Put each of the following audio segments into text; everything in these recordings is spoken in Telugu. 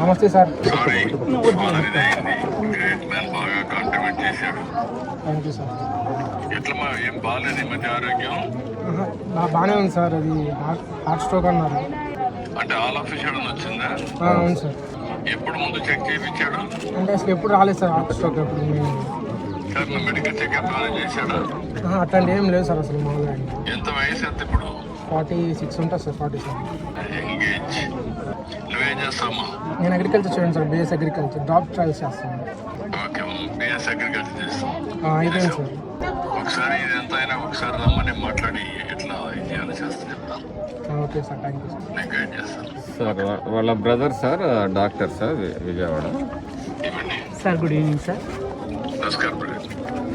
నమస్తే సార్. థ్యాంక్ యూ సార్ ఏం బాగాలేదు ఈ మధ్య ఆరోగ్యం నా బాగానే ఉంది సార్ అది హార్ట్ స్ట్రోక్ అన్నారు. అంటే ఆల్ ఆఫ్ వచ్చిందా? అవును సార్. ఎప్పుడు ముందు చెక్ చేయించాడు? అంటే అసలు ఎప్పుడు రాలేదు సార్ హార్ట్ స్ట్రోక్ ఎప్పుడు? సార్ మెడికల్ చెకప్ చేశాడా? అట్లాంటి ఏం లేదు సార్ అసలు మామూలుగా. ఎంత వయసు ఎంత ఇప్పుడు? ఫార్టీ సిక్స్ ఉంటుంది సార్ ఫార్టీ సెవెన్. ఎంగేజ్ నువ్వేం నేను agriculture student sir BS agriculture drop trials చేస్తాను. ఓకే బిఎస్ అగ్రికల్చర్ చేస్తాం ఆ, అయిపోయింది సార్. ఒకసారి ఇది ఎంత అయినా ఒకసారి రమ్మని మాట్లాడి ఎట్లా ఇది చేయాలో చేస్తా చెప్తాను ఆ, okay sir thank you sir. నేను గైడ్ చేస్తాను. సార్ వాళ్ళ brother sir doctor sir Vijayawada. Sir good evening sir నమస్కారం.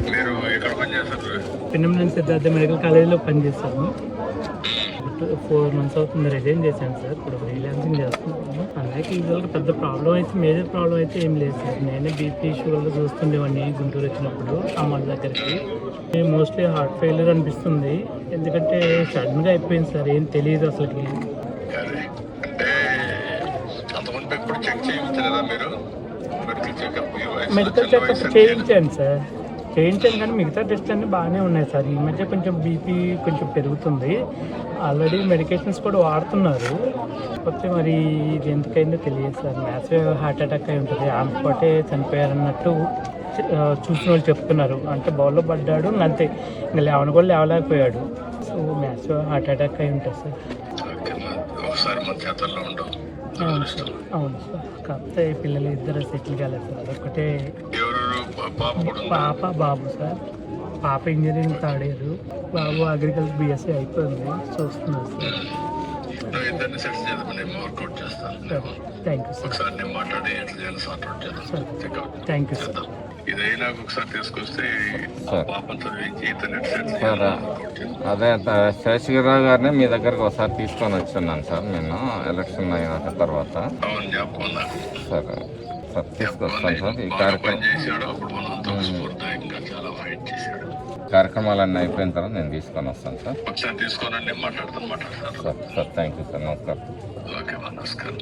మీరు ఎక్కడ పనిచేస్తారు పెన్నమనేని సిద్ధార్థ మెడికల్ కాలేజీలో పనిచేస్తాను ఫోర్ మంత్స్ అవుతుంది రిజైన్ చేశాను సార్. ఇప్పుడు ఫ్రీలాన్సింగ్ చేస్తున్నాను. అలాగే ఇవాళ పెద్ద ప్రాబ్లం అయితే మేజర్ ప్రాబ్లం అయితే ఏం లేదు సార్. నేనే బీపీ షుగర్లో చూస్తుండేవాడిని గుంటూరు వచ్చినప్పుడు అమ్మ దగ్గరికి. మోస్ట్లీ హార్ట్ ఫెయిల్యూర్ అనిపిస్తుంది. ఎందుకంటే సడన్గా అయిపోయింది సార్. ఏం తెలియదు అసలుకి. మెడికల్ చెకప్ చేయించాను సార్. చేయించాను కానీ మిగతా టెస్ట్ అన్నీ బాగానే ఉన్నాయి సార్. ఈ మధ్య కొంచెం బీపీ కొంచెం పెరుగుతుంది. ఆల్రెడీ మెడికేషన్స్ కూడా వాడుతున్నారు. కాకపోతే మరి ఇది ఎందుకైందో తెలియదు సార్. మ్యాథ్స్ హార్ట్ అటాక్ అయి ఉంటుంది. స్పాటే చనిపోయారన్నట్టు చూసిన వాళ్ళు చెప్తున్నారు. అంటే బౌల్లో పడ్డాడు అంతే. ఇంకా లేవని కూడా లేవలేకపోయాడు. సో మ్యాథ్స్ హార్ట్ అటాక్ అయి ఉంటుంది సార్. ఓకే, మా- ఒకసారి మన చేతల్లో ఉండవు. దురదృష్టం. అవును సార్. కాకపోతే పిల్లలు ఇద్దరు సెటిల్ కాలేదు సార్. పా- పాప బాబు సార్. పాప ఇంజనీరింగ్ థర్డ్ ఇయర్. బాబు అగ్రికల్చర్ బీఎస్సీ అయిపోయింది. చూస్తున్నారు సార్. నువ్వు ఇద్దరిని సెటిల్ చేద్దాం నేను వర్కౌట్ చేస్తాను. సరే. థ్యాంక్ యూ సార్ ఒకసారి నేను మాట్లాడి ఎట్లా చేయాలి సార్ట్ అవుట్ చేద్దాం. చెకప్ థ్యాంక్ యూ సార్ ఇదైనా ఒకసారి తీసుకొస్తే చదివించి ఇతను అదే శేషగిరిరావు గారిని మీ దగ్గరకు ఒకసారి తీసుకొని వచ్చున్నాను సార్. నేను ఎలక్షన్ అయిన తర్వాత. అవును జ్ఞాపకం నాకు సార్. కార్యక్రమాలన్నీ అయిపోయిన తర్వాత నేను తీసుకొని వస్తాను సార్. ఒకసారి తీసుకోనండి మాట్లాడతాను మాట్లాడతాను. Sir sir thank you sir నమస్కారం. ఓకే నమస్కారం